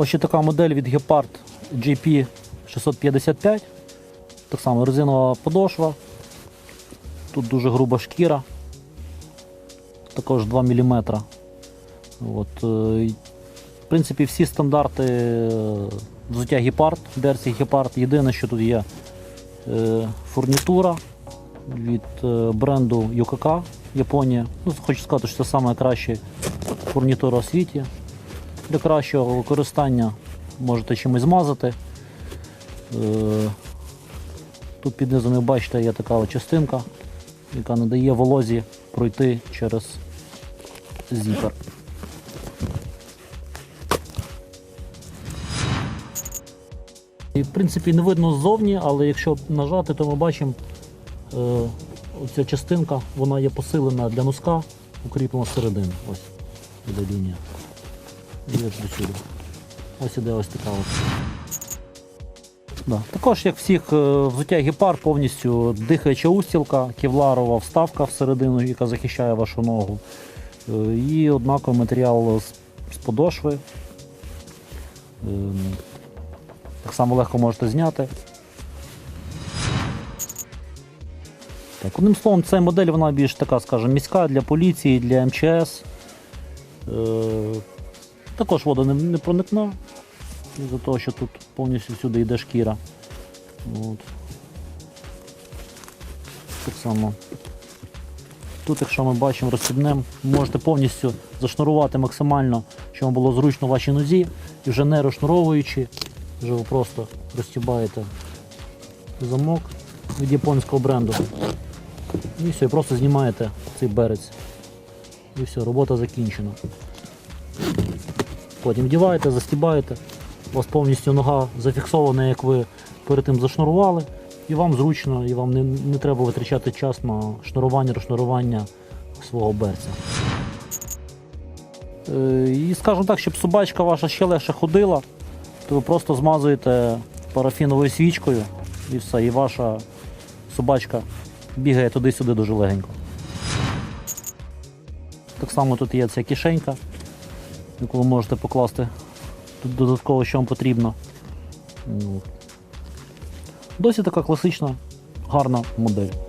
Ось ще така модель від Gepard GP 655. Так само резинова подошва. Тут дуже груба шкіра. Також 2 мм. От, е, в принципі, всі стандарти е, взуття Gepard, версії Gepard. Єдине, що тут є е, фурнітура від бренду UKK Японія. Ну, хочу сказати, що це найкраща фурнітура у світі. Для кращого використання можете чимось змазати. Е, Тут під низом, ви бачите, є така частинка, яка не дає волозі пройти через зіпер. І, в принципі, не видно ззовні, але якщо нажати, то ми бачимо е, оця частинка, вона є посилена для носка, укріплена зсередини. Ось іде лінія. І. Ось іде ось така от. Да. Також, як всіх е, взуття гепар, повністю дихаюча устілка, кевларова вставка всередину, яка захищає вашу ногу. Е, І однаковий матеріал з, подошви. Ем, Так само легко можете зняти. Так, одним словом, ця модель вона більш така, скажімо, міська для поліції, для МЧС. Також вода не, не проникна, за того, що тут повністю всюди йде шкіра. От. Так само. Тут, якщо ми бачимо розстібнем, можете повністю зашнурувати максимально, щоб вам було зручно вашій нозі, і вже не розшнуровуючи, вже ви просто розстібаєте замок від японського бренду. І все, і просто знімаєте цей берець. І все, робота закінчена. Потім вдіваєте, застібаєте. У вас повністю нога зафіксована, як ви перед тим зашнурували. І вам зручно, і вам не, не треба витрачати час на шнурування, розшнурування свого берця. Е, І скажімо так, щоб собачка ваша ще легше ходила, то ви просто змазуєте парафіновою свічкою і все, і ваша собачка бігає туди-сюди дуже легенько. Так само тут є ця кишенька, яку ви можете покласти тут додатково, що вам потрібно. Досі така класична, гарна модель.